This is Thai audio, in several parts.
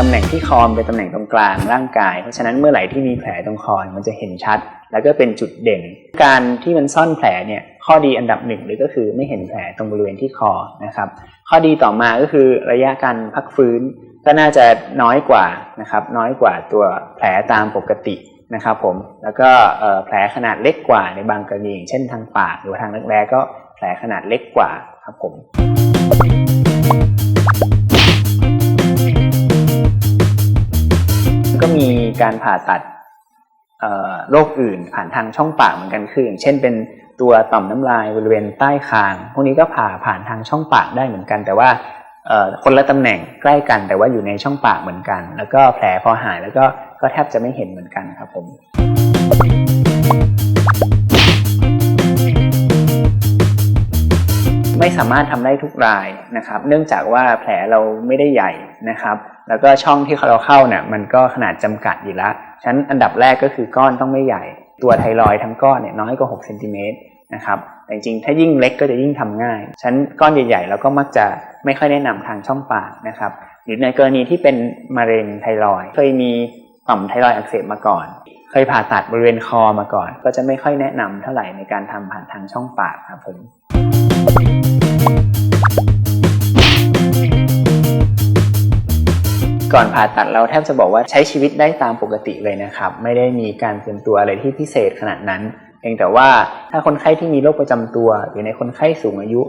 ตำแหน่งที่คอมเป็นตำแหน่งตรงกลางร่างกาย เพราะฉะนั้นเมื่อไหร่ที่มีแผลตรงคอมันจะเห็นชัด แล้วก็เป็นจุดเด่น การที่มันซ่อนแผลเนี่ยข้อดีอันดับหนึ่งเลยก็คือไม่เห็นแผลตรงบริเวณที่คอนะครับข้อดีต่อมาก็คือระยะการพักฟื้นก็น่าจะน้อยกว่านะครับน้อยกว่าตัวแผลตามปกตินะครับผมแล้วก็แผลขนาดเล็กกว่าในบางกรณีเช่นทางปากหรือทางรักแร้ก็แผลขนาดเล็กกว่าครับผม ก็มีการผ่าตัดโรคอื่นผ่านทางช่องปากเหมือนกันคืออย่างเช่น เป็นตัวต่อมน้ำลายบริเวณใต้คาง พวกนี้ก็ผ่าผ่านทางช่องปากได้เหมือนกัน แต่ว่าคนละตำแหน่งใกล้กันแต่ว่าอยู่ในช่องปากเหมือนกัน แล้วก็แผลพอหายแล้วก็ก็แทบจะไม่เห็นเหมือนกันครับผมไม่สามารถทำได้ทุกรายนะครับ เนื่องจากว่าแผลเราไม่ได้ใหญ่นะครับ แล้วก็ช่องที่เราเข้าเนี่ยมันก็ขนาดจำกัดอยู่แล้วฉะนั้นอันดับแรกก็คือก้อนต้องไม่ใหญ่ ตัวไทรอยด์ทั้งก้อนเนี่ยน้อยกว่า6เซนติเมตรนะครับแต่จริงถ้ายิ่งเล็กก็จะยิ่งทำง่ายฉะนั้นก้อนใหญ่ๆเราก็มักจะไม่ค่อยแนะนำทางช่องปากนะครับหรือในกรณีที่เป็นมะเร็งไทรอยด์เคยมีต่อมไทรอยด์อักเสบมาก่อน เคยผ่าตัดบริเวณคอมาก่อน ก็จะไม่ค่อยแนะนำเท่าไหร่ในการทำผ่านทางช่องปากครับผม ก่อนผ่าตัดเราแทบจะบอกว่าใช้ชีวิตได้ตามปกติเลยนะครับ ไม่ได้มีการเตรียมตัวอะไรที่พิเศษขนาดนั้นเพียงแต่ว่าถ้าคนไข้ที่มีโรคประจำตัวหรือในคนไข้สูงอายุ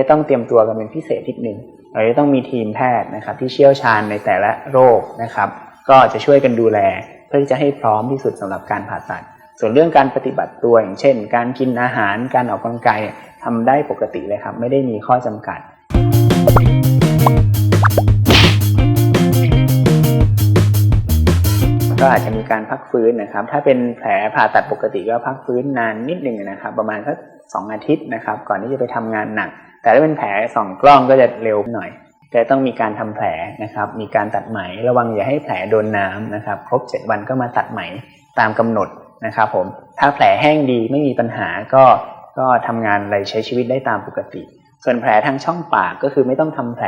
จะต้องเตรียมตัวกันเป็นพิเศษนิดนึงเราจะต้องมีทีมแพทย์นะครับที่เชี่ยวชาญในแต่ละโรคนะครับ ก็จะช่วยกันดูแล เพื่อที่จะให้พร้อมที่สุดสำหรับการผ่าตัด ส่วนเรื่องการปฏิบัติตัวอย่างเช่น การกินอาหารการออกกำลังกายเนี่ยทำได้ปกติเลยครับ ไม่ได้มีข้อจำกัด ก็อาจจะมีการพักฟื้นนะครับ ถ้าเป็นแผลผ่าตัดปกติก็พักฟื้นนานนิดหนึ่งนะครับ ประมาณสักสองอาทิตย์นะครับ ก่อนที่จะไปทำงานหนัก แต่ถ้าเป็นแผลสองกล้องก็จะเร็วหน่อยแต่ต้องมีการทำแผลนะครับ มีการตัดไหมระวังอย่าให้แผลโดนน้ำนะครับ ครบ 7 วันก็มาตัดไหมตามกำหนดนะครับผม ถ้าแผลแห้งดีไม่มีปัญหาก็ก็ทำงานอะไรใช้ชีวิตได้ตามปกติ ส่วนแผลทางช่องปากก็คือไม่ต้องทำแผล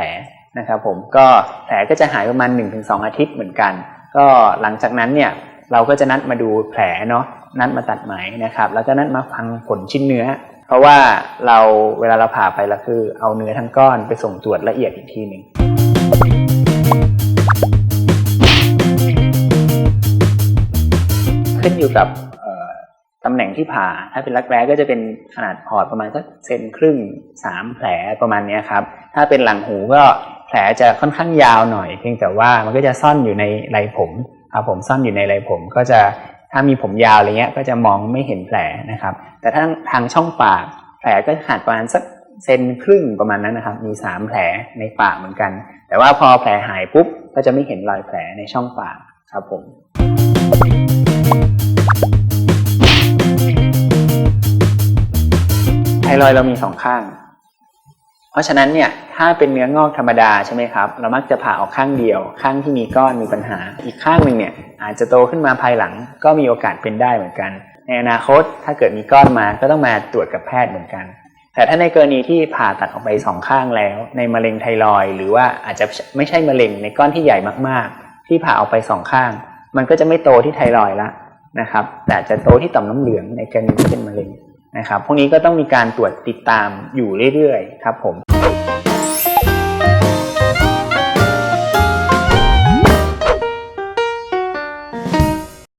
นะครับผม ก็แผลก็จะหายประมาณ 1-2 อาทิตย์เหมือนกัน ก็หลังจากนั้นเนี่ยเราก็จะนัดมาดูแผลเนาะนัดมาตัดไหมนะครับ แล้วก็นัดมาฟังผลชิ้นเนื้อ เพราะว่าเราเวลาเราผ่าไปแล้วคือ เอาเนื้อทั้งก้อนไปส่งตรวจละเอียดอีกทีหนึ่งขึ้นอยู่กับตำแหน่งที่ผ่าถ้าเป็นรักแร้ก็จะเป็นขนาดพอร์ตประมาณสักเซนครึ่งสามแผลประมาณนี้ครับ ถ้าเป็นหลังหูก็ แผลจะค่อนข้างยาวหน่อย เพียงแต่ว่ามันก็จะซ่อนอยู่ในไรผมครับผมซ่อนอยู่ในไรผมก็จะถ้ามีผมยาวอะไรเงี้ยก็จะมองไม่เห็นแผลนะครับ แต่ถ้าทางช่องปากแผลก็ขาดประมาณสักเซนครึ่งประมาณนั้นนะครับ มีสามแผลในปากเหมือนกัน แต่ว่าพอแผลหายปุ๊บก็จะไม่เห็นรอยแผลในช่องปากครับผมไทรอยเรามีสองข้าง ราะฉะนั้นเนี่ยถ้าเป็นเนื้องอกธรรมดาใช่ไหมครับเรามักจะผ่าออกข้างเดียว ข้างที่มีก้อนมีปัญหา อีกข้างหนึ่งเนี่ยอาจจะโตขึ้นมาภายหลัง ก็มีโอกาสเป็นได้เหมือนกัน ในอนาคตถ้าเกิดมีก้อนมาก็ต้องมาตรวจกับแพทย์เหมือนกัน แต่ถ้าในกรณีที่ผ่าตัดออกไปสองข้างแล้ว ในมะเร็งไทรอยหรือว่าอาจจะไม่ใช่มะเร็งในก้อนที่ใหญ่มากๆ ที่ผ่าออกไปสองข้าง มันก็จะไม่โตที่ไทรอยละนะครับแต่จจะโตที่ต่อมน้ำเหลืองในกรณีที่เป็นมะเร็งนะครับ พวกนี้ก็ต้องมีการตรวจติดตามอยู่เรื่อยๆ ครับผม